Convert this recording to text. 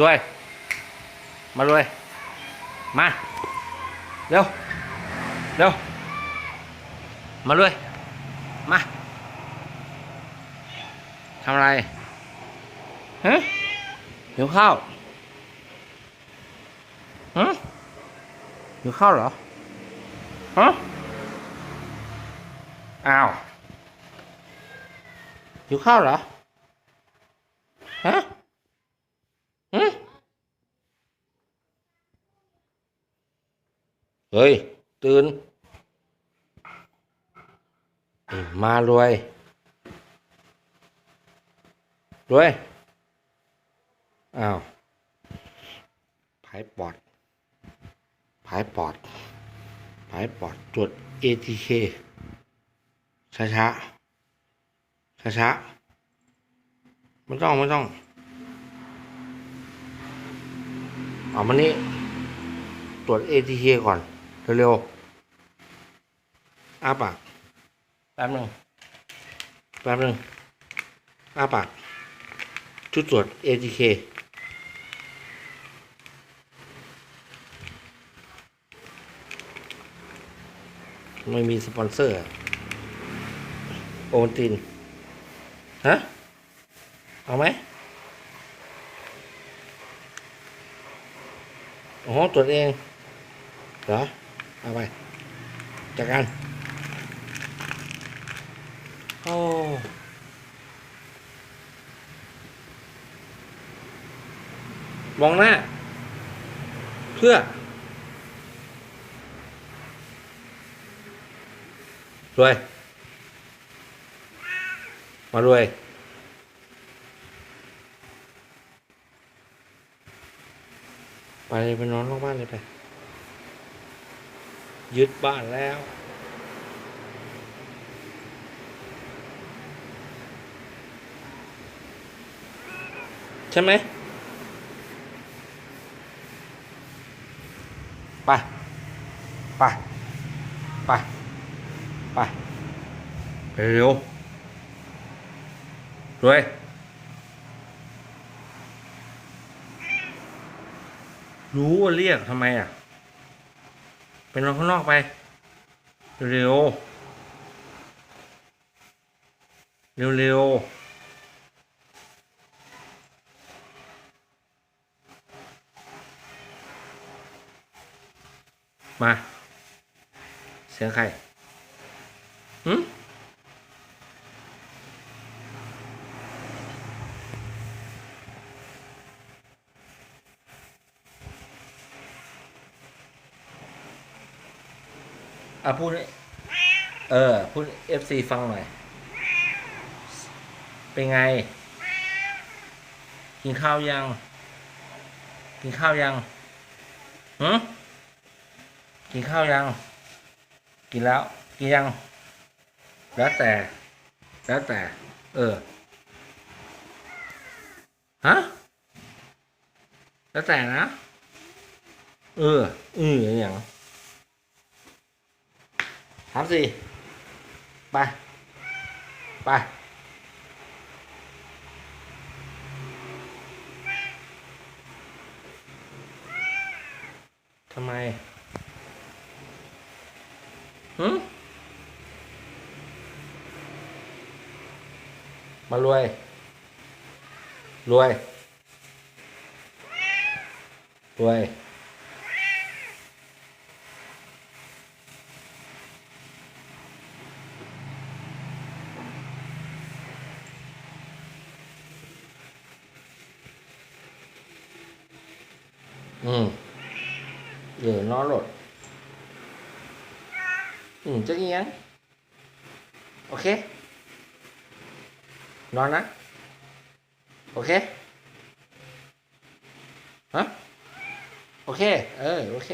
รวย มารวย มา เร็ว เร็ว มารวย มาทำอะไรฮะหิวข้าวฮะหิวข้าวเหรอฮะอ้าวหิวข้าวเหรอฮะฮะ เฮ้ย ตื่น มารวย รวย อ้าวผายปอดผายปอดผายปอดตรวจ ATK ช้าช้าช้าช้าไม่ต้องไม่ต้องเอามานี่ตรวจ ATK ก่อน เร็วๆอ้าปากแป๊บหนึ่งแป๊บหนึ่งอ้าปากชุดตรวจ ATK ไม่มีสปอนเซอร์อะโอวัลติน ฮะ เอาไหมโอ้โหตรวจเอง เหรอ เอาไปจากกันโอ้มองหน้า เพื่อ รวย มารวย ไปไปนอนนอกบ้านเลยไป ยึดบ้านแล้ว ใช่ไหมไปไปไปไปไปเร็วรวยรู้ว่าเรียกทำไมอะ ไป็นอนข้างนอกไป เร็ว เร็วเร็วมา เสียงใคร หืม อะพูดเออพูดเอฟซีฟังหน่อย เป็นไง กินข้าวยัง กินข้าวยังหืมกินข้าวยัง กินแล้ว กินยัง แล้วแต่ แล้วแต่ เออ ฮะ แล้วแต่นะ เออเอออย่าง ถามสิไปไปทำไมหืมมารวย รวย รวย อืมเดี๋ยวนอนหลดอืมจะยังโอเคนอนนะ โอเคฮะโอเค เออ โอเค